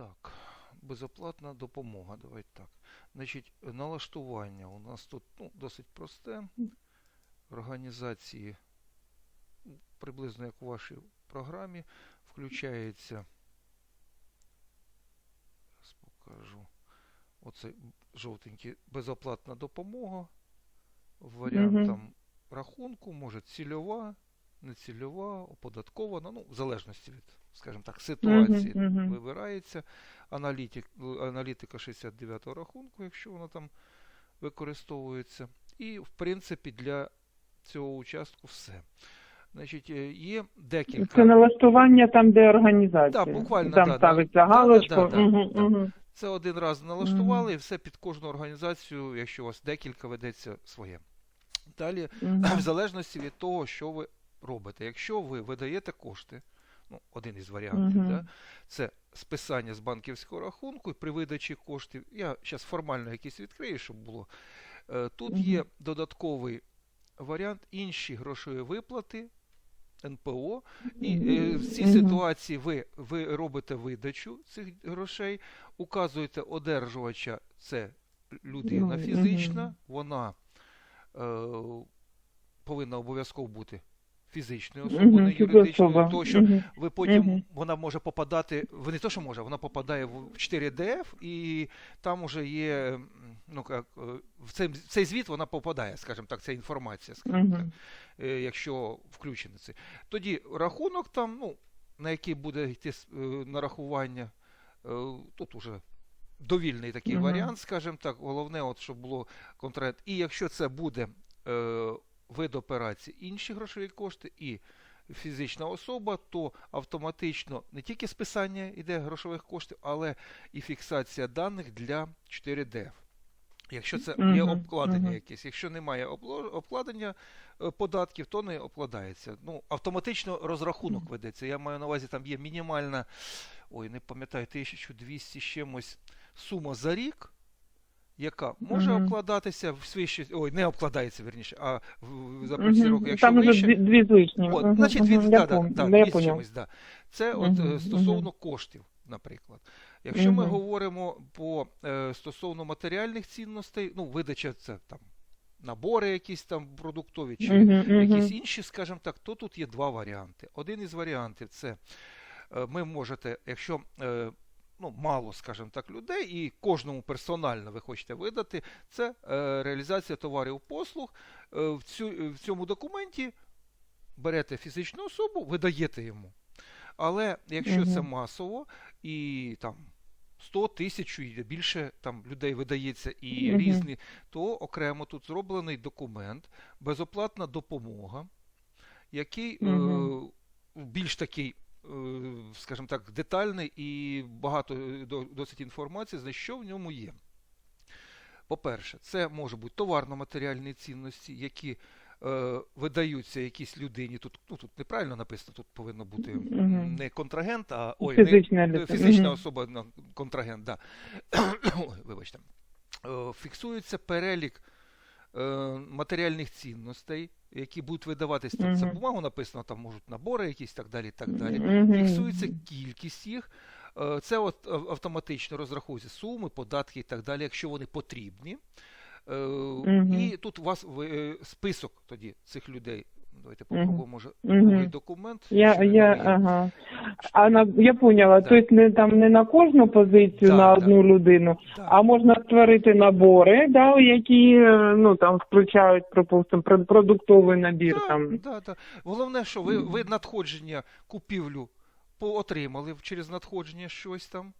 Так, безоплатна допомога. Давайте так. Значить, налаштування у нас тут ну, досить просте. Організації приблизно як у вашій програмі. Включається. Зараз покажу. Оце жовтенький безоплатна допомога. Варіант там рахунку, може цільова, нецільова, оподаткована, ну, в залежності від, скажімо так, ситуації Мгм, мгм. вибирається. Аналітик, аналітика 69-го рахунку, якщо вона там використовується. І, в принципі, для цього участку все. Значить, е, є декілька. Це налаштування там, де організація. Да, буквально, Там да, ставиться Да, галочку. да, да, Мгм, да. мгм. Це один раз налаштували, і все під кожну організацію, якщо у вас декілька ведеться своє. Далі, Мгм. в залежності від того, що ви робите. Якщо ви видаєте кошти, ну, один із варіантів, Мгм. да, це списання з банківського рахунку, і при видачі коштів, я зараз формально якісь відкрию, щоб було. Е, Тут Мгм. є додатковий варіант інші грошові виплати. НПО, і е, в цій ситуації ви, ви робите видачу цих грошей, указуєте одержувача, це людина Ну, фізична, вона е, повинна обов'язково бути фізичною Мгм, особою, не юридичною, фізособа. тому що Мгм. ви потім Мгм. вона може попадати, ви не то, що може, вона попадає в 4DF, і там уже є, ну як е, в цей, в цей звіт вона попадає, скажімо так, ця інформація, скажімо так Мгм. е, якщо включений це. Тоді рахунок там, ну, на який буде йти е, нарахування, тут уже довільний такий Мгм. варіант, скажімо так. Головне, от, щоб було контракт. І якщо це буде е, вид операції інші грошові кошти і фізична особа, то автоматично не тільки списання йде грошових коштів, але і фіксація даних для 4DF. Якщо це є обкладення мгм. якесь, якщо немає обкладення е, податків, то не обкладається. Ну, автоматично розрахунок ведеться. Я маю на увазі, там є мінімальна, ой, не пам'ятаю, 1200 з чимось сума за рік, яка може Мгм. обкладатися в свищі, ой, не обкладається, верніше, а в, за прості Мгм. роки, якщо Там вище, дві, дві з лишнім. От, Мгм, значить, мгм. від, Я да, да, да, я від чимось, да. Це от е, мгм. стосовно коштів, наприклад. Якщо ми говоримо по е, стосовно матеріальних цінностей, ну, видача це там набори якісь там продуктові чи Мгм, мгм. якісь інші, скажімо так, то тут є два варіанти. Один із варіантів це е, ми можете, якщо е, ну, мало, скажімо так, людей, і кожному персонально ви хочете видати, це е, реалізація товарів послуг. Е, в, цю, в цьому документі берете фізичну особу, видаєте йому. Але якщо це масово і там 100 тисяч і більше там людей видається і Мгм. різні, то окремо тут зроблений документ, безоплатна допомога, який е, більш такий, е, скажімо так, детальний і багато е, досить інформації, за що в ньому є. По-перше, це може бути товарно-матеріальні цінності, які е, видаються якійсь людині. Тут, ну, тут неправильно написано, тут повинно бути не контрагент, а ой, Фізична не, фізична Мгм. особа, контрагент, да. Ой, вибачте. Е, Фіксується перелік е, матеріальних цінностей, які будуть видаватись. Це Мгм. бумагу написано, там можуть набори якісь так далі. так далі. Фіксується кількість їх. Е, Це от автоматично розраховуються суми, податки і так далі, якщо вони потрібні. Е. І тут у вас е, список тоді цих людей. Давайте попробуємо, може, другий документ. Я, я, ага. А на, я поняла, то тобто не, там не на кожну позицію Так, на да. одну людину, Так. а можна створити набори, да, які е, ну, там, включають, припустимо, про- продуктовий набір. Да, там. да, да. Головне, що ви, ви надходження купівлю поотримали через надходження щось там.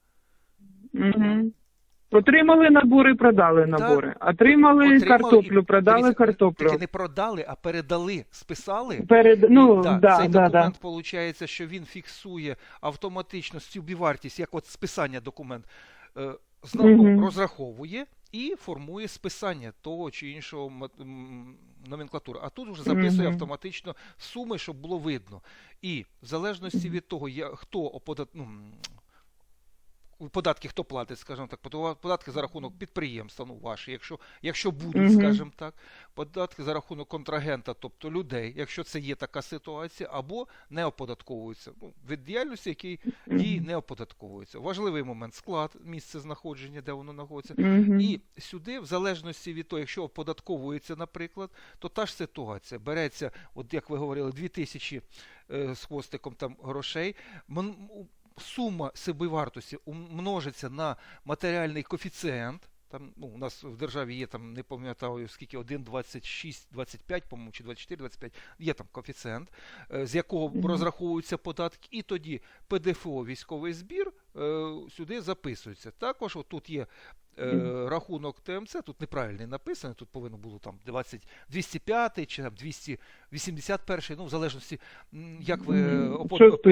Угу. Отримали набори, продали набори. Отримали, Отримали картоплю, і- продали дивіться, картоплю. Таки не продали, а передали, списали. Перед, ну, Да, да, цей да, документ да. виходить, що він фіксує автоматично собівартість, як от списання документ, е, знову Мгм. розраховує і формує списання того чи іншого м, номенклатури. А тут вже записує Мгм. автоматично суми, щоб було видно. І в залежності від того, я, хто оподат... ну, м, податки хто платить, скажімо так, податки за рахунок підприємства, ну ваші, якщо, якщо будуть, Мгм. скажімо так, податки за рахунок контрагента, тобто людей, якщо це є така ситуація, або не оподатковуються. Ну, від діяльності, який дії не оподатковуються. Важливий момент склад, місце знаходження, де воно знаходиться. Мгм. І сюди, в залежності від того, якщо оподатковується, наприклад, то та ж ситуація. Береться, от як ви говорили, 2000 е, з хвостиком там грошей. Сума собівартості умножиться на матеріальний коефіцієнт. Там, ну, у нас в державі є там, не пам'ятаю скільки, 1,26, 25, по-моєму, чи 24, 25, є там коефіцієнт, е, з якого Мгм. розраховуються податки, і тоді ПДФО військовий збір е, сюди записується. Також тут є е, рахунок ТМЦ, тут неправильно написано, тут повинно було там 20, 205 чи там 281, ну в залежності, як ви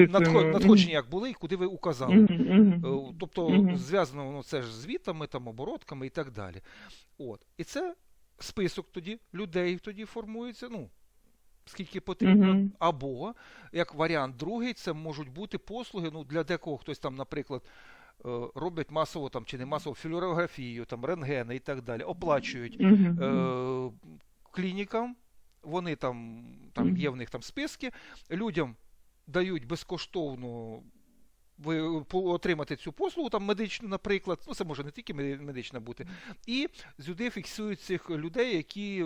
надход- надходження як були і куди ви указали. Е, Тобто зв'язано воно це ж з звітами, там, оборотками і так далі. От. І це список тоді людей тоді формується. ну, Скільки потрібно, Мгм. або як варіант другий, це можуть бути послуги. Ну для декого хтось там, наприклад, роблять масово там чи не масово флюорографію, там рентгени і так далі, оплачують Мгм. е, клінікам, вони там, там є в них там списки, людям дають безкоштовно ви отримати цю послугу, там медичну, наприклад, ну це може не тільки медична бути, і сюди фіксують цих людей, які.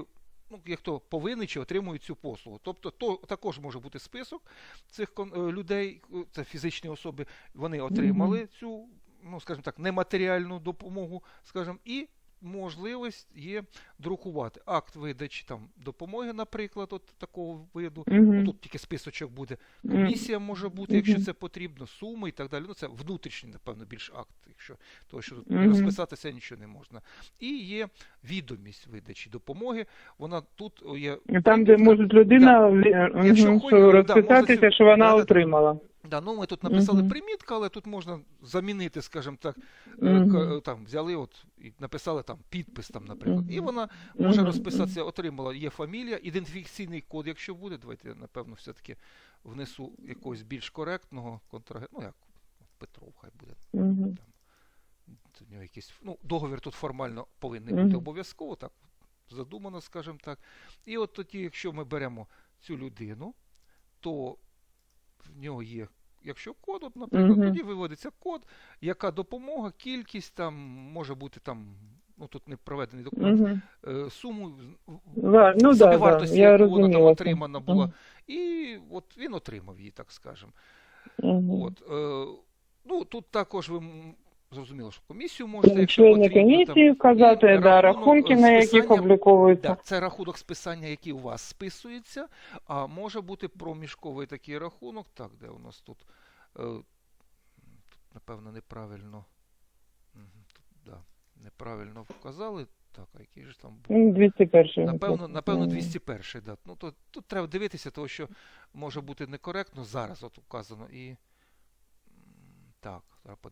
Ну, як то повинні чи отримують цю послугу. Тобто, то також може бути список цих е, людей, е, це фізичні особи, вони отримали цю, ну скажімо так, нематеріальну допомогу, скажімо, і можливість є друкувати акт видачі там допомоги, наприклад, от такого виду. Мгм. Ну, тут тільки списочок буде. Комісія може бути, якщо це потрібно, суми і так далі. Ну, це внутрішній, напевно, більш акт, якщо того, що тут Мгм. розписатися нічого не можна. І є відомість видачі допомоги. Вона тут є. Там, де може людина Якщо Якщо хоче, да, розписатися, може що вона да, да, да. отримала. Да, ну ми тут написали Мгм. примітка, але тут можна замінити, скажімо так, е, Мгм. к- там взяли от і написали там підпис, там, наприклад, і вона може Мгм. розписатися, отримала є фамілія, ідентифікаційний код, якщо буде. Давайте я напевно все-таки внесу якогось більш коректного контрагента. Ну як Петров, хай буде. Мгм. Тут у нього якийсь, ну, договір тут формально повинен бути обов'язково, так задумано, скажімо так. І от тоді, якщо ми беремо цю людину, то в нього є, якщо код, от, наприклад, тоді виводиться код, яка допомога, кількість там може бути там, ну тут не проведений документ, Мгм. е, суму Да, Ну да, да, яку вона там отримана була. Мгм. І от він отримав її, так скажемо. Мгм. От, е, ну, тут також ви зрозуміло, що комісію можете, якщо Члени потрібно, комісії там, вказати, да, рахунки, на яких обліковуються. Так, це рахунок списання, який у вас списується, а може бути проміжковий такий рахунок. Так, де у нас тут? Е, тут напевно, неправильно. Тут, да, неправильно вказали. Так, а який ж там був? Ну, 201. Напевно, напевно, 201 да. Ну, то, тут треба дивитися, тому що може бути некоректно зараз от вказано і. Так,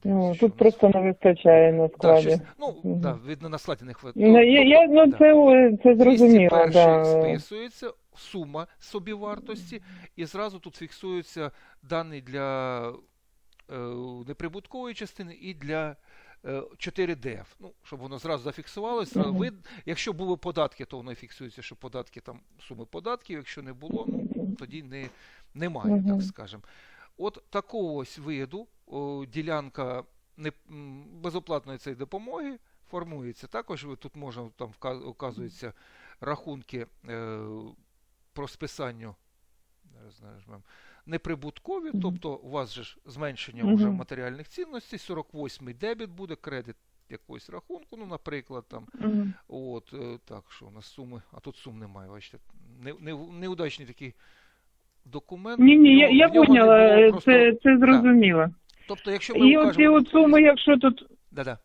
Ну, що тут нас- просто не вистачає на Да, складі. щось, ну, Мгм. да, видно, на складі не. Ну, я, я, ну, це, це зрозуміло, 201 да. списується сума собівартості, і зразу тут фіксуються дані для е, неприбуткової частини і для е, 4DF. Ну, щоб воно зразу зафіксувалося. Мгм. Вид, якщо були податки, то воно і фіксується, що податки там суми податків. Якщо не було, ну тоді не, немає, Мгм. так скажемо. От такого ось виду о, ділянка не, безоплатної цієї допомоги формується. Також тут можна там вказуються рахунки е, про списання неприбуткові, Мгм. тобто у вас же ж зменшення Мгм. вже матеріальних цінностей, 48-й дебіт буде, кредит якогось рахунку, ну, наприклад, там, Мгм. от, е, так, що у нас суми, а тут сум немає, бачите, не, не, неудачний такий документ. Ні, ні, я, я поняла, е, це, це зрозуміло. Тобто, якщо ми І оці вкажемо- от суми, якщо тут Да-да.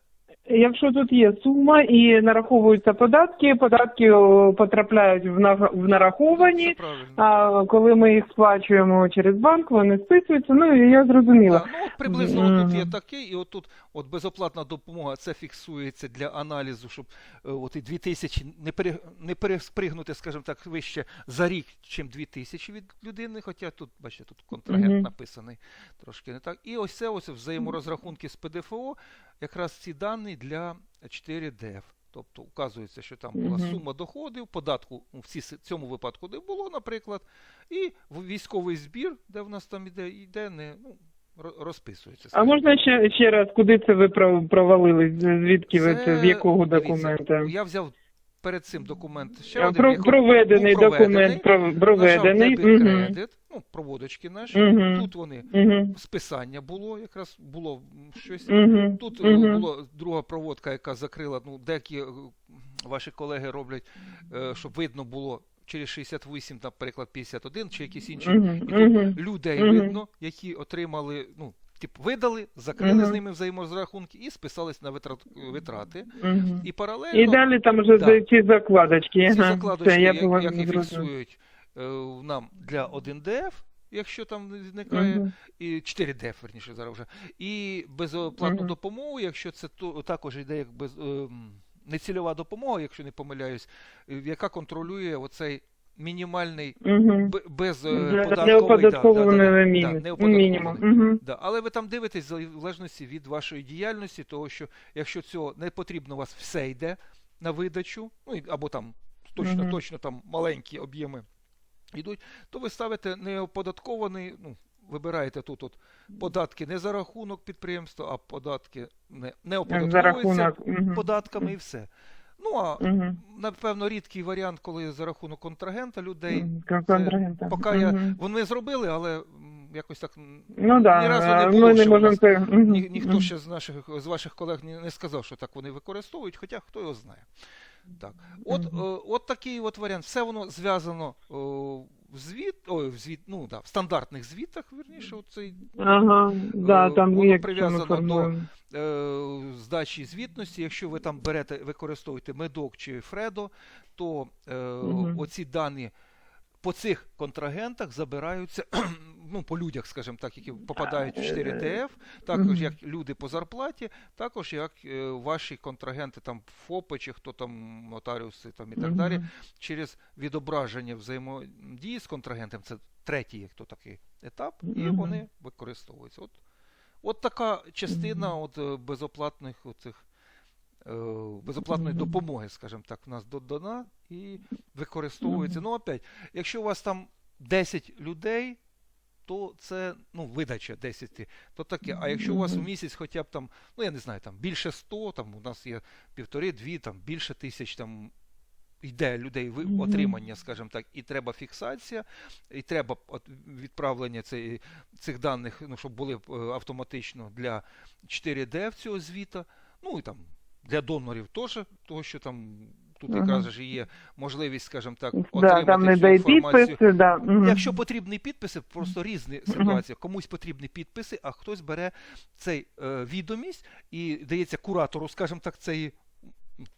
Якщо тут є сума і нараховуються податки, податки потрапляють в на- в нараховані. А коли ми їх сплачуємо через банк, вони списуються. Ну і я зрозуміла. Да, ну, приблизно Мгм. тут є такий, і отут от безоплатна допомога, це фіксується для аналізу, щоб е, от і 2000 не, пере, не переспригнути, скажімо так, вище за рік, чим 2000 від людини, хоча тут, бачите, тут контрагент Мгм. написаний трошки не так. І ось це ось взаєморозрахунки з ПДФО, якраз ці дані для 4DF. Тобто вказується, що там була сума доходів, податку в цьому випадку не було, наприклад, і військовий збір, де в нас там іде, іде не ну, ро- розписується. А можна ще, ще раз, куди це ви провалили? Звідки Звідки ви це, з якого документа? Я взяв перед цим документ ще А, один, про- проведений був проведений, документ, пров- нажав проведений. дебет, Угу. кредит, ну, проводочки наші. Мгм. Тут вони Угу. списання було, якраз було щось. Угу. Тут е, угу. була друга проводка, яка закрила. Ну, деякі е, ваші колеги роблять, е, щоб видно було через 68, наприклад, 51 чи якісь інші. Угу. Тут Угу. людей Мгм. видно, які отримали, ну, типу, видали, закрили з ними взаєморозрахунки і списались на витрат, витрати. Угу. І паралельно І далі там вже Да. ці закладочки. ці закладочки, Все, я як, була як і фіксують е, нам для 1ДФ, якщо там зникає, Мгм. і 4DF, верніше зараз вже. І безоплатну допомогу, якщо це то, також йде як без, ем, нецільова допомога, якщо не помиляюсь, е, яка контролює оцей мінімальний б- без е, податковий, да, да, да, да, мінімум. Да, але ви там дивитесь в залежності від вашої діяльності, того що якщо цього не потрібно, у вас все йде на видачу, ну або там точно, Мгм. точно там маленькі об'єми йдуть, то ви ставите неоподаткований, ну, вибираєте тут от податки не за рахунок підприємства, а податки не, не За оподатковуються податками і все. Ну а Мгм. напевно рідкий варіант, коли за рахунок контрагента людей. Контрагента. Поки я вони зробили, але якось так Ну так, ні разу не було, ми не можемо нас це. ні, ніхто ще з наших з ваших колег не, не сказав, що так вони використовують, хоча хто його знає. Так. От, е, от такий от варіант. Все воно зв'язано в звіт, ой, в звіт, ну да, в стандартних звітах, вірніше, оцей Ага, да, Е, там воно прив'язано до- здачі звітності. Якщо ви там берете, використовуєте медок чи Фредо, то е, Мгм. оці дані по цих контрагентах забираються ну, по людях, скажімо так, які попадають в 4ТФ, також як люди по зарплаті, також як е, ваші контрагенти, там ФОПи чи хто там нотаріуси там і так далі, через відображення взаємодії з контрагентом, це третій, як то такий етап, і вони використовуються. От, от така частина от, е, безоплатних оцих, е, безоплатної допомоги, скажімо так, в нас додана і використовується. Ну, опять, якщо у вас там 10 людей, то це ну, видача 10, то таке. А якщо у вас в місяць хоча б там, ну я не знаю, там більше 100, там у нас є півтори-дві, там більше тисяч там йде людей Мгм. отримання, скажімо так, і треба фіксація, і треба відправлення цей, цих даних, ну, щоб були е, автоматично для 4D в цього звіта, ну і там для донорів теж, того що там тут Ага. якраз же є можливість, скажімо так, Да, там не цю інформацію. підписи, да. мгм. Якщо потрібні підписи, просто різні ситуації. Комусь потрібні підписи, а хтось бере цей е, відомість і дається куратору, скажімо так, цієї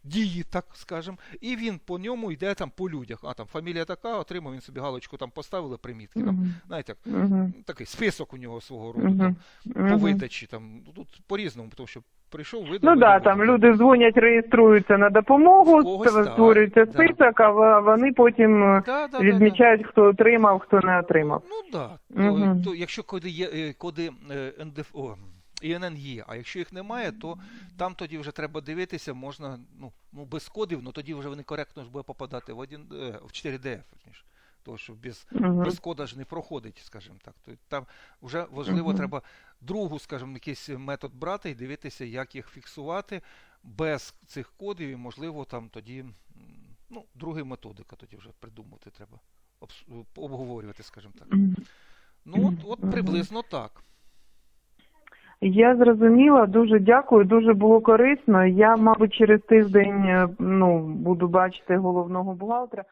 дії, так скажемо, і він по ньому йде там по людях. А там фамілія така, отримав, він собі галочку там поставили примітки. Там, Мгм. знаєте, як, Мгм. такий список у нього свого роду Мгм. там, по видачі. Там, тут по-різному, тому що прийшов видав. Ну так, да, там люди дзвонять, реєструються на допомогу, створюється да. список, а вони потім е, Да, да, да, да. відмічають, хто отримав, хто не отримав. Ну так. То, якщо коди є е, коди е, НДФ, о, ІНН є, а якщо їх немає, то там тоді вже треба дивитися, можна ну, ну без кодів, ну тоді вже вони коректно ж буде попадати в один е, в 4DF, верніше. Тому що без, Мгм. без кода ж не проходить, скажімо так. То там вже важливо Мгм. треба другу, скажімо, якийсь метод брати і дивитися, як їх фіксувати без цих кодів, і можливо там тоді ну, друга методика тоді вже придумати треба. Обговорювати, скажімо так. Ну, от, от приблизно так. Я зрозуміла, дуже дякую, дуже було корисно. Я, мабуть, через тиждень е, ну, буду бачити головного бухгалтера.